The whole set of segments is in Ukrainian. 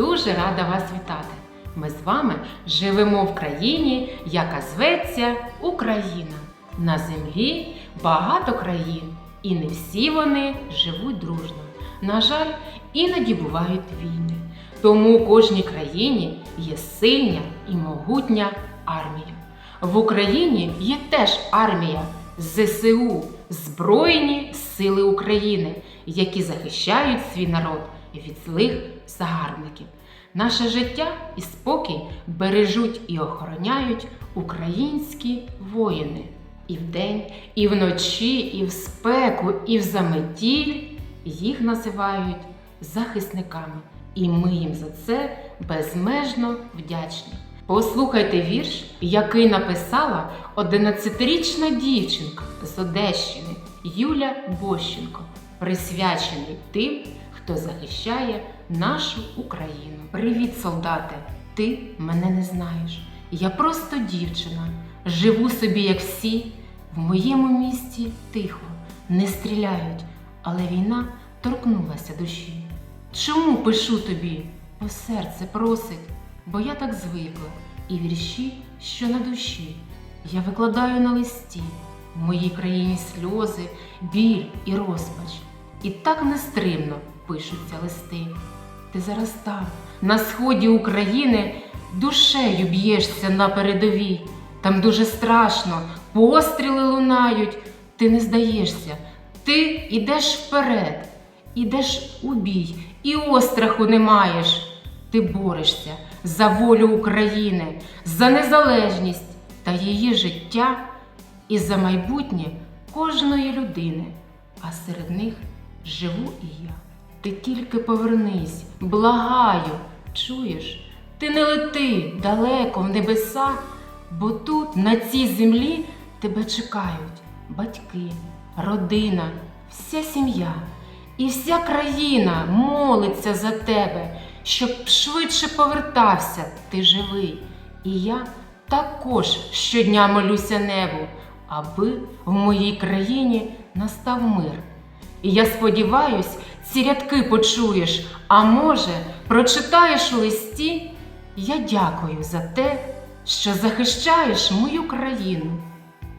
дуже рада вас вітати. Ми з вами живемо в країні, яка зветься Україна. На землі багато країн, і не всі вони живуть дружно. На жаль, іноді бувають війни. Тому у кожній країні є сильна і могутня армія. В Україні є теж армія ЗСУ Збройні Сили України, які захищають свій народ від злих загарбників. Наше життя і спокій бережуть і охороняють українські воїни. І вдень, і вночі, і в спеку, і в заметіль їх називають захисниками. І ми їм за це безмежно вдячні. Послухайте вірш, який написала 11-річна дівчинка з Одещини Юля Бощенко, присвячений тим, хто захищає нашу Україну. Привіт, солдате! Ти мене не знаєш. Я просто дівчина, живу собі, як всі. В моєму місті тихо, не стріляють, але війна торкнулася душі. Чому пишу тобі? Бо серце просить, бо я так звикла, і вірші, що на душі, я викладаю на листі, в моїй країні сльози, біль і розпач. І так нестримно пишуться листи. Ти зараз там, на сході України, душею б'єшся на передовій. Там дуже страшно, постріли лунають, ти не здаєшся, ти йдеш вперед, ідеш у бій, і остраху не маєш. Ти борешся за волю України, за незалежність та її життя і за майбутнє кожної людини, а серед них живу і я. Ти тільки повернись, благаю, чуєш, ти не лети далеко в небеса, бо тут, на цій землі, тебе чекають батьки, родина, вся сім'я. І вся країна молиться за тебе, щоб швидше повертався ти живий. І я також щодня молюся небу, аби в моїй країні настав мир. І я сподіваюсь, ці рядки почуєш, а може, прочитаєш у листі. Я дякую за те, що захищаєш мою країну.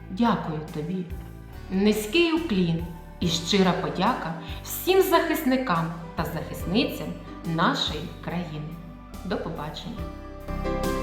Дякую тобі. Низький уклін і щира подяка всім захисникам та захисницям нашої країни. До побачення!